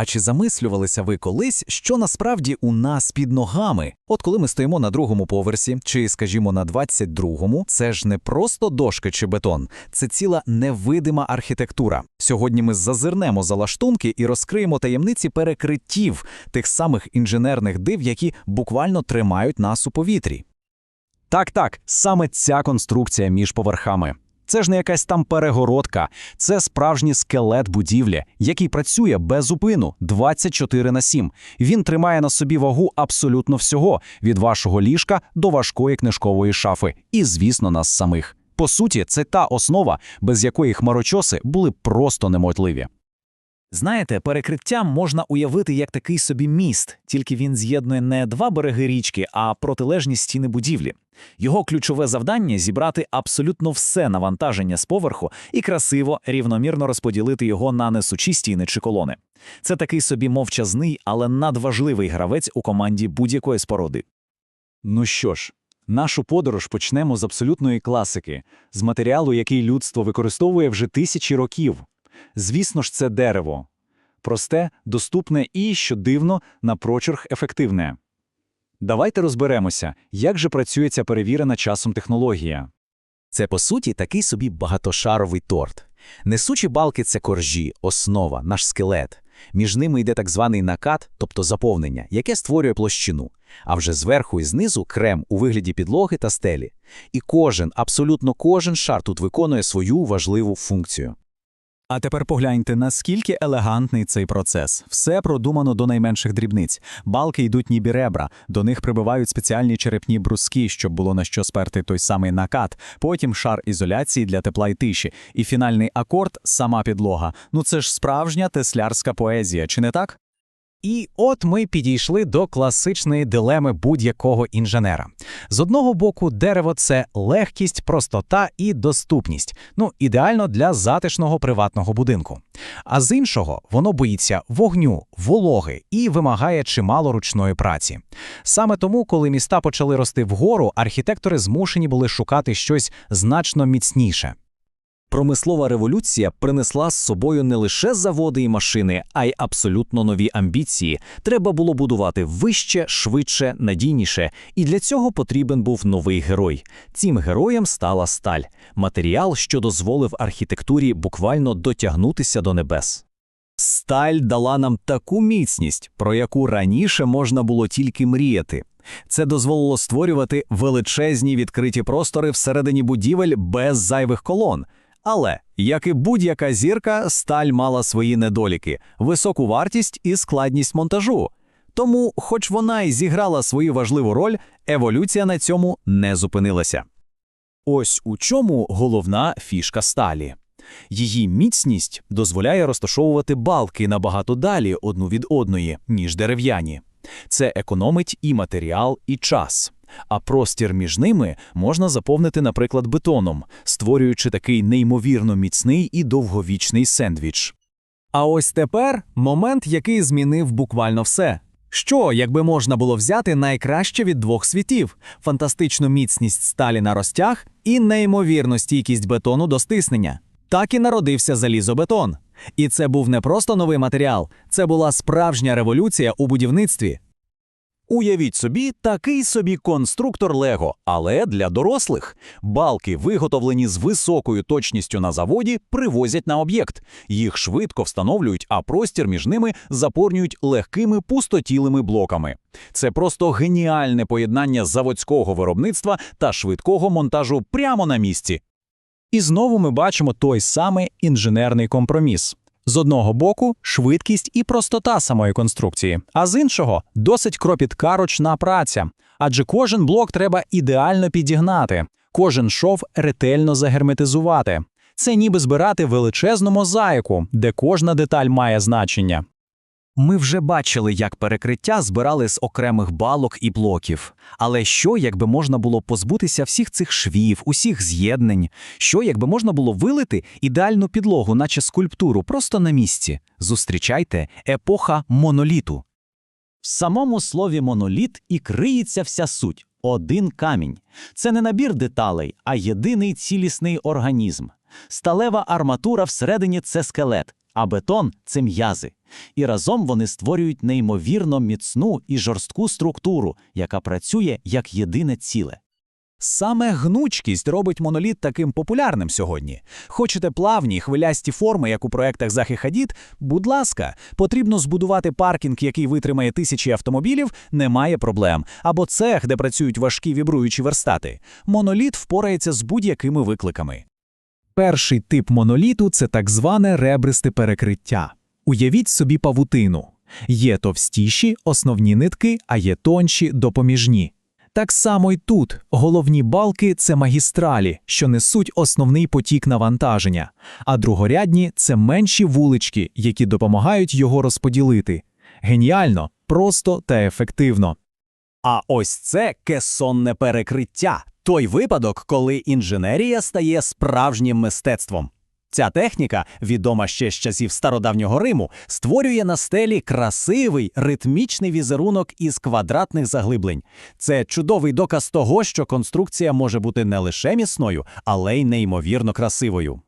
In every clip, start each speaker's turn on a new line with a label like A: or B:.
A: А чи замислювалися ви колись, що насправді у нас під ногами? От коли ми стоїмо на другому поверсі, чи, скажімо, на 22-му, це ж не просто дошки чи бетон, це ціла невидима архітектура. Сьогодні ми зазирнемо за лаштунки і розкриємо таємниці перекриттів тих самих інженерних див, які буквально тримають нас у повітрі.
B: Так, так, саме ця конструкція між поверхами. Це ж не якась там перегородка, це справжній скелет будівлі, який працює без зупину 24 на 7. Він тримає на собі вагу абсолютно всього від вашого ліжка до важкої книжкової шафи, і, звісно, нас самих. По суті, це та основа, без якої хмарочоси були просто немотливі.
A: Знаєте, перекриття можна уявити як такий собі міст, тільки він з'єднує не два береги річки, а протилежні стіни будівлі. Його ключове завдання зібрати абсолютно все навантаження з поверху і красиво, рівномірно розподілити його на несучі стіни чи колони. Це такий собі мовчазний, але надважливий гравець у команді будь-якої споруди.
B: Ну що ж, нашу подорож почнемо з абсолютної класики, з матеріалу, який людство використовує вже тисячі років. Звісно ж, це дерево. Просте, доступне і, що дивно, напрочерг ефективне. Давайте розберемося, як же працює ця перевірена часом технологія.
A: Це, по суті, такий собі багатошаровий торт. Несучі балки це коржі, основа, наш скелет. Між ними йде так званий накат, тобто заповнення, яке створює площину. А вже зверху і знизу крем у вигляді підлоги та стелі. І кожен, абсолютно кожен шар тут виконує свою важливу функцію.
C: А тепер погляньте, наскільки елегантний цей процес. Все продумано до найменших дрібниць. Балки йдуть ніби ребра, до них прибивають спеціальні черепні бруски, щоб було на що сперти той самий накат, потім шар ізоляції для тепла і тиші. І фінальний акорд сама підлога. Ну це ж справжня теслярська поезія, чи не так?
D: І от ми підійшли до класичної дилеми будь-якого інженера. З одного боку, дерево це легкість, простота і доступність, ну ідеально для затишного приватного будинку. А з іншого, воно боїться вогню, вологи і вимагає чимало ручної праці. Саме тому, коли міста почали рости вгору, архітектори змушені були шукати щось значно міцніше.
A: Промислова революція принесла з собою не лише заводи і машини, а й абсолютно нові амбіції. Треба було будувати вище, швидше, надійніше. І для цього потрібен був новий герой. Цим героєм стала сталь матеріал, що дозволив архітектурі буквально дотягнутися до небес. Сталь дала нам таку міцність, про яку раніше можна було тільки мріяти. Це дозволило створювати величезні відкриті простори всередині будівель без зайвих колон. Але, як і будь-яка зірка, сталь мала свої недоліки, високу вартість і складність монтажу. Тому, хоч вона й зіграла свою важливу роль, еволюція на цьому не зупинилася. Ось у чому головна фішка сталі. Її міцність дозволяє розташовувати балки набагато далі одну від одної, ніж дерев'яні. Це економить і матеріал, і час. А простір між ними можна заповнити, наприклад, бетоном, створюючи такий неймовірно міцний і довговічний сендвіч.
C: А ось тепер момент, який змінив буквально все. Що, якби можна було взяти найкраще від двох світів: фантастичну міцність сталі на розтяг і неймовірну стійкість бетону до стиснення. Так і народився залізобетон. І це був не просто новий матеріал, це була справжня революція у будівництві.
A: Уявіть собі, такий собі конструктор Лего, але для дорослих. Балки, виготовлені з високою точністю на заводі, привозять на об'єкт. Їх швидко встановлюють, а простір між ними заповнюють легкими пустотілими блоками. Це просто геніальне поєднання заводського виробництва та швидкого монтажу прямо на місці.
C: І знову ми бачимо той самий інженерний компроміс. З одного боку швидкість і простота самої конструкції, а з іншого досить кропітка ручна праця. Адже кожен блок треба ідеально підігнати, кожен шов ретельно загерметизувати. Це ніби збирати величезну мозаїку, де кожна деталь має значення.
A: Ми вже бачили, як перекриття збирали з окремих балок і блоків. Але що, якби можна було позбутися всіх цих швів, усіх з'єднань? Що, якби можна було вилити ідеальну підлогу, наче скульптуру, просто на місці? Зустрічайте епоха моноліту. В самому слові моноліт і криється вся суть один камінь. Це не набір деталей, а єдиний цілісний організм. Сталева арматура всередині це скелет, а бетон це м'язи.
E: І разом вони створюють неймовірно міцну і жорстку структуру, яка працює як єдине ціле.
D: Саме гнучкість робить моноліт таким популярним сьогодні. Хочете плавні, хвилясті форми, як у проектах Захи Хадід? Будь ласка, потрібно збудувати паркінг, який витримає тисячі автомобілів, немає проблем. Або цех, де працюють важкі вібруючі верстати. Моноліт впорається з будь-якими викликами. Перший тип моноліту це так зване ребристе перекриття. Уявіть собі павутину. Є товстіші, основні нитки, а є тонші, допоміжні. Так само й тут головні балки це магістралі, що несуть основний потік навантаження, а другорядні це менші вулички, які допомагають його розподілити. Геніально, просто та ефективно.
E: А ось це кесонне перекриття той випадок, коли інженерія стає справжнім мистецтвом. Ця техніка, відома ще з часів стародавнього Риму, створює на стелі красивий ритмічний візерунок із квадратних заглиблень. Це чудовий доказ того, що конструкція може бути не лише міцною, але й неймовірно красивою.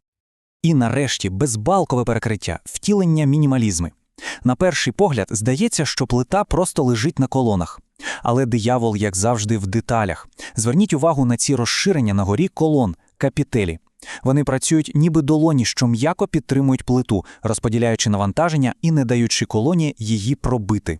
F: І нарешті безбалкове перекриття, втілення мінімалізми. На перший погляд здається, що плита просто лежить на колонах. Але диявол, як завжди, в деталях. Зверніть увагу на ці розширення на горі колон, капітелі. Вони працюють ніби долоні, що м'яко підтримують плиту, розподіляючи навантаження і не даючи колоні її пробити.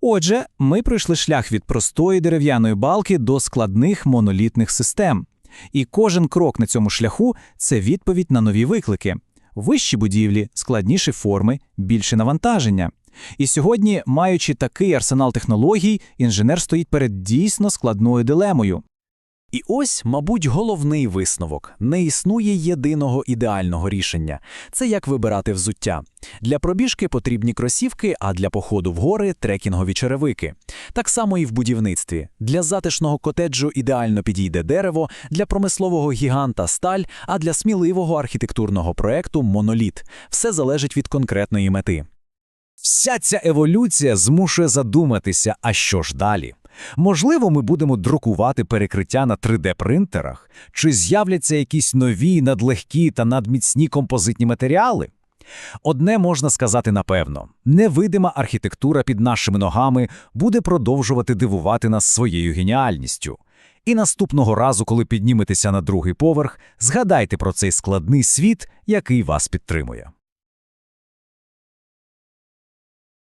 D: Отже, ми пройшли шлях від простої дерев'яної балки до складних монолітних систем. І кожен крок на цьому шляху це відповідь на нові виклики. Вищі будівлі, складніші форми, більше навантаження. І сьогодні, маючи такий арсенал технологій, інженер стоїть перед дійсно складною дилемою.
A: І ось, мабуть, головний висновок: не існує єдиного ідеального рішення. Це як вибирати взуття. Для пробіжки потрібні кросівки, а для походу в гори трекінгові черевики. Так само і в будівництві. Для затишного котеджу ідеально підійде дерево, для промислового гіганта сталь, а для сміливого архітектурного проекту моноліт. Все залежить від конкретної мети.
C: Вся ця еволюція змушує задуматися, а що ж далі? Можливо, ми будемо друкувати перекриття на 3D-принтерах? Чи з'являться якісь нові, надлегкі та надміцні композитні матеріали? Одне можна сказати напевно: невидима архітектура під нашими ногами буде продовжувати дивувати нас своєю геніальністю. І наступного разу, коли підніметеся на другий поверх, згадайте про цей складний світ, який вас підтримує.